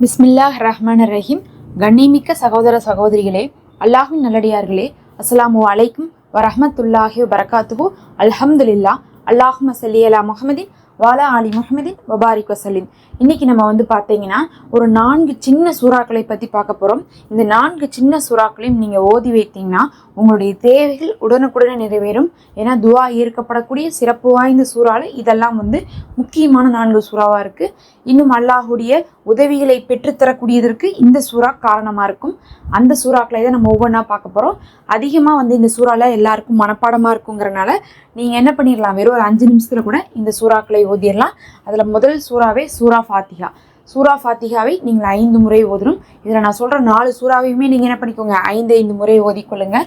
பிஸ்மில்லாஹ் ரஹ்மான் ரஹீம் கண்ணிமிக்க சகோதர சகோதரிகளே அல்லாஹின் நல்லடியார்களே அஸ்ஸலாமு அலைக்கும் வரஹமத்துல்லாஹி வரகாத்துஹு அல்ஹம்துலில்லா அல்லாஹும சல்லி அலா முஹம்மதின் வாலா அலி முஹம்மதின் வபாரிக் வசலின் இன்னைக்கு நம்ம வந்து பார்த்தீங்கன்னா ஒரு நான்கு சின்ன சூறாக்களை பற்றி பார்க்க போகிறோம் இந்த நான்கு சின்ன சூறாக்களையும் நீங்கள் ஓதி வைத்தீங்கன்னா உங்களுடைய தேவைகள் உடனுக்குடனே நிறைவேறும். ஏன்னா துவா ஈர்க்கப்படக்கூடிய சிறப்பு வாய்ந்த சூறால இதெல்லாம் வந்து முக்கியமான நான்கு சூறாவாக இருக்குது இன்னும் அல்லாஹுடைய உதவிகளை பெற்றுத்தரக்கூடியதற்கு இந்த சூறா காரணமாக இருக்கும். அந்த சூறாக்களை தான் நம்ம ஒவ்வொன்றா பார்க்க போகிறோம் அதிகமாக வந்து இந்த சூறாவில் எல்லாருக்கும் மனப்பாடமாக இருக்குங்கிறனால நீங்கள் என்ன பண்ணிடலாம்? வெறும் ஒரு அஞ்சு நிமிஷத்தில் கூட இந்த சூறாக்களை ஓதிடலாம். அதில் முதல் சூறாவே சூறா ஃபாத்திகா சூரா ஃபாத்திகாவை நீங்கள் ஐந்து முறை ஓதணும். இதில் நான் சொல்கிற நாலு சூறாவையுமே நீங்கள் என்ன பண்ணிக்கோங்க ஐந்து ஐந்து முறை ஓதிக்கொள்ளுங்க.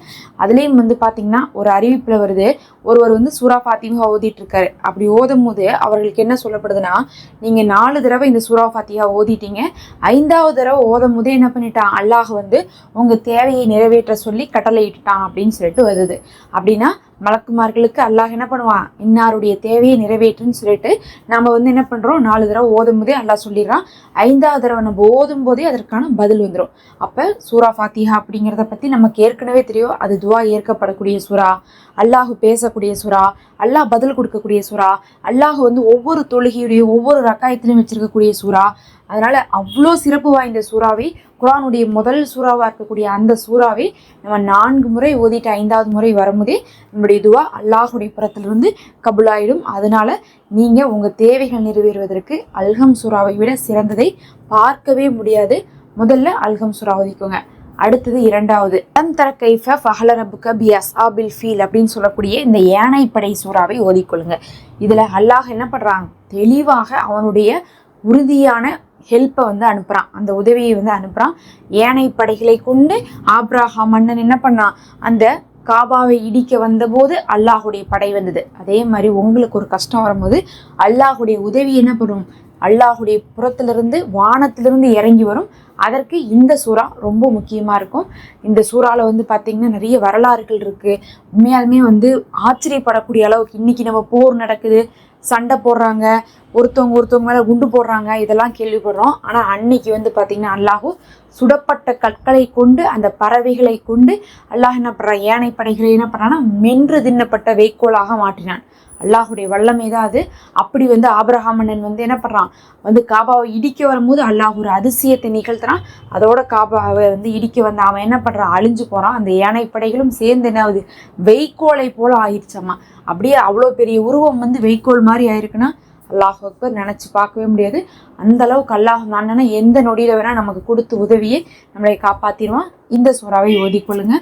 அதுலேயும் வந்து பார்த்தீங்கன்னா ஒரு அறிவிப்பில் வருது ஒருவர் வந்து சூரா ஃபாத்திகா ஓதிட்டுருக்காரு. அப்படி ஓதும் போது அவர்களுக்கு என்ன சொல்லப்படுதுன்னா நீங்கள் நாலு தடவை இந்த சூரா ஃபாத்திகா ஓதிட்டீங்க. ஐந்தாவது தடவை ஓதும் போதே என்ன பண்ணிட்டான்? அல்லாஹ் வந்து உங்கள் தேவையை நிறைவேற்ற சொல்லி கட்டளையிட்டுட்டான் அப்படின்னு சொல்லிட்டு வருது. அப்படின்னா மலக்குமார்களுக்கு அல்லாஹ் என்ன பண்ணுவான்? இன்னாருடைய தேவையை நிறைவேற்றுன்னு சொல்லிட்டு நம்ம வந்து என்ன பண்ணுறோம் நாலு தடவை ஓதும் போதே அல்லாஹ் சொல்லிடுறான். ஐந்தாவது தடவை நம்ம ஓதும் போதே அதற்கான பதில் வந்துடும் அப்போ சூரா ஃபாத்திஹா அப்படிங்கிறத பற்றி நமக்கு ஏற்கனவே தெரியும். அது துவா ஏற்கப்படக்கூடிய சுறா அல்லாஹ் பேசக்கூடிய சுறா அல்லாஹ் பதில் கொடுக்கக்கூடிய சுறா அல்லாஹ் வந்து ஒவ்வொரு தொழுகையுடைய ஒவ்வொரு ரக்காயத்திலையும் வச்சிருக்கக்கூடிய சுறா அதனால் அவ்வளோ சிறப்பு வாய்ந்த சூறாவை குரானுடைய முதல் சூறாவாக இருக்கக்கூடிய அந்த சூறாவை நம்ம நான்கு முறை ஓதிட்டு ஐந்தாவது முறை வரும்போதே நம்முடைய இதுவாக அல்லாஹுடைய புறத்திலிருந்து கபுலாயிடும். அதனால் நீங்கள் உங்கள் தேவைகள் நிறைவேறுவதற்கு அல்கம் சூறாவை விட சிறந்ததை பார்க்கவே முடியாது. முதல்ல அல்கம் சூறா ஓதிக்கோங்க. அடுத்தது இரண்டாவது. அலம் தர கைஃப ஃபஹல ரபுக்க பி அஸ்ஆபில் ஃபீல் அப்படின்னு சொல்லக்கூடிய இந்த ஏனைப்படை சூறாவை ஓதிக்கொள்ளுங்க. இதில் அல்லாஹ் என்ன பண்ணுறாங்க தெளிவாக அவனுடைய உறுதியான ஹெல்ப்பை வந்து அனுப்புகிறான் அந்த உதவியை வந்து அனுப்புகிறான் ஏனை படைகளை கொண்டு ஆப்ராஹா மன்னன் என்ன பண்ணான்? அந்த காபாவை இடிக்க வந்தபோது அல்லாஹுடைய படை வந்தது. அதே மாதிரி உங்களுக்கு ஒரு கஷ்டம் வரும்போது அல்லாஹுடைய உதவி என்ன பண்ணும்? அல்லாஹுடைய புறத்திலிருந்து வானத்திலிருந்து இறங்கி வரும். அதற்கு இந்த சூறா ரொம்ப முக்கியமாக இருக்கும். இந்த சூறாவில் வந்து பார்த்திங்கன்னா நிறைய வரலாறுகள் இருக்குது உண்மையாலுமே வந்து ஆச்சரியப்படக்கூடிய அளவுக்கு இன்றைக்கி நம்ம போர் நடக்குது. சண்டை போடுறாங்க. ஒருத்தவங்க ஒருத்தவங்க மேலே குண்டு போடுறாங்க இதெல்லாம் கேள்விப்படுறோம். ஆனால் அன்னைக்கு வந்து பார்த்திங்கன்னா அல்லாஹு சுடப்பட்ட கற்களை கொண்டு அந்த பறவைகளை கொண்டு அல்லாஹ் என்ன பண்ணுறான் யானை படைகளை என்ன பண்ணுறான்னா மென்று தின்னப்பட்ட வைக்கோலாக மாற்றினான். அல்லாஹுடைய வல்லமை தான் அது. அப்படி வந்து ஆபரகாமன்னன் வந்து என்ன பண்ணுறான் வந்து காபாவை இடிக்க வரும்போது அல்லாஹ் ஒரு அதிசயத்தை நிகழ்த்துறான். அதோட காபாவை வந்து இடிக்க வந்து அவன் என்ன பண்ணுறான் அழிஞ்சு போகிறான் அந்த யானை படைகளும் சேர்ந்து என்ன ஆகுது? வெய்க்கோலை போல ஆயிடுச்சம்மா அப்படியே அவ்வளோ பெரிய உருவம் வந்து வெய்க்கோல் மாதிரி ஆயிருக்குன்னா அல்லாஹ் அக்பர் நினச்சி பார்க்கவே முடியாது. அந்த அளவுக்கு அல்லாஹ் அண்ணனை எந்த நொடியில் வேணால் நமக்கு கொடுத்து உதவியை நம்மளை காப்பாற்றிடுவான் இந்த சூறாவை ஓதிக்கொள்ளுங்க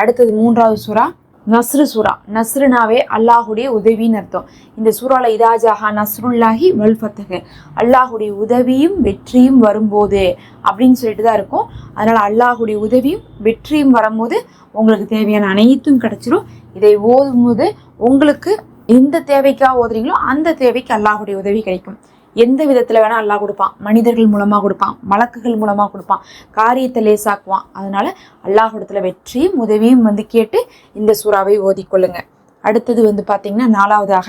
அடுத்தது மூன்றாவது சூறா நஸ்ரு சூரா நஸ்ருனாவே அல்லாஹுடைய உதவின்னு அர்த்தம். இந்த சூறாவில் இதாஜாஹா நஸ்ருல்லாஹி வல்ஃபத்தகு அல்லாஹுடைய உதவியும் வெற்றியும் வரும்போது அப்படின்னு சொல்லிட்டு தான் இருக்கும். அதனால் அல்லாஹுடைய உதவியும் வெற்றியும் வரும்போது உங்களுக்கு தேவையான அனைத்தும் கிடச்சிரும். இதை ஓதும்போது உங்களுக்கு எந்த தேவைக்காக ஓதுறீங்களோ அந்த தேவைக்கு அல்லாஹுடைய உதவி கிடைக்கும். எந்த விதத்தில் வேணால் அல்லாஹ் கொடுப்பான். மனிதர்கள் மூலமாக கொடுப்பான். வழக்குகள் மூலமாக கொடுப்பான். காரியத்தை லேசாக்குவான். அதனால் அல்லாஹிடத்துல வெற்றியும் உதவியும் வந்து கேட்டு இந்த சூறாவை ஓதிக்கொள்ளுங்க அடுத்தது வந்து பார்த்திங்கன்னா நாலாவதாக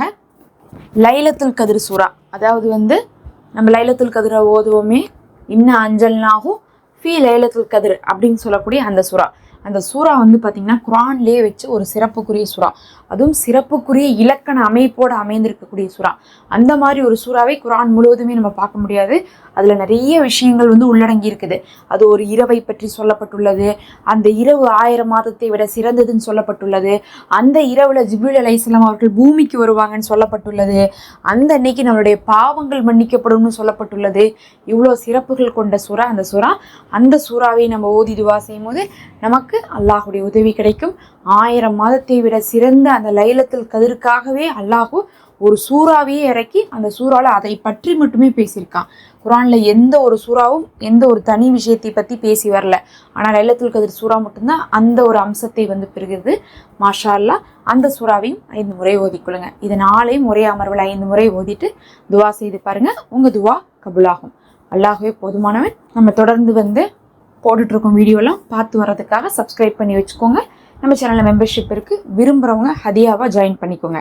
லைலத்துல் கதிர் சூறா. அதாவது வந்து நம்ம லைலத்துல் கதிரை ஓதுவோமே. இன்னும் அஞ்சல்னாகும் ஃபீ லைலத்துல் கதிர் அப்படின்னு சொல்லக்கூடிய அந்த சூறா. அந்த சூறா வந்து பார்த்திங்கன்னா குரான்லேயே வச்சு ஒரு சிறப்புக்குரிய சுறா. அதுவும் சிறப்புக்குரிய இலக்கண அமைப்போடு அமைந்திருக்கக்கூடிய சூறா. அந்த மாதிரி ஒரு சூறாவை குரான் முழுவதுமே நம்ம பார்க்க முடியாது. அதில் நிறைய விஷயங்கள் வந்து உள்ளடங்கி இருக்குது. அது ஒரு இரவை பற்றி சொல்லப்பட்டுள்ளது. அந்த இரவு ஆயிரம் மாதத்தை விட சிறந்ததுன்னு சொல்லப்பட்டுள்ளது. அந்த இரவில் ஜிபுல் அலைஸ்லாம் அவர்கள் பூமிக்கு வருவாங்கன்னு சொல்லப்பட்டுள்ளது. அந்த அன்னைக்கு நம்மளுடைய பாவங்கள் மன்னிக்கப்படும்னு சொல்லப்பட்டுள்ளது. இவ்வளோ சிறப்புகள் கொண்ட சுறா அந்த சுறா. அந்த சூறாவை நம்ம ஓதி துவா செய்யும் போது நமக்கு அல்லாஹுடைய உதவி கிடைக்கும். ஆயிரம் மாதத்தை விட சிறந்த அந்த லைலத்தில் கதிர்க்காகவே அல்லாஹு ஒரு சூறாவையே இறக்கி அந்த சூறாவில் அதை பற்றி மட்டுமே பேசியிருக்கான். குரானில் எந்த ஒரு சூறாவும் எந்த ஒரு தனி விஷயத்தை பற்றி பேசி வரல. ஆனால் லைலத்துல் கதிர் சூறா மட்டும்தான் அந்த ஒரு அம்சத்தை வந்து பெறுகிறது மாஷா அல்லா அந்த சூறாவையும் ஐந்து முறை ஓதிக்கொள்ளுங்க இது நாளையும் ஒரே அமர்வில் ஐந்து முறை ஓதிட்டு துவா செய்து பாருங்கள் உங்கள் துவா கபுலாகும். அல்லாஹவே போதுமானவன். நம்ம தொடர்ந்து வந்து போட்டுட்ருக்கோம் வீடியோலாம் பார்த்து வர்றதுக்காக சப்ஸ்கிரைப் பண்ணி வச்சுக்கோங்க. நம்ம சேனலில் மெம்பர்ஷிப் இருக்குது விரும்புகிறவங்க ஹதியாவாக ஜாயின் பண்ணிக்கோங்க.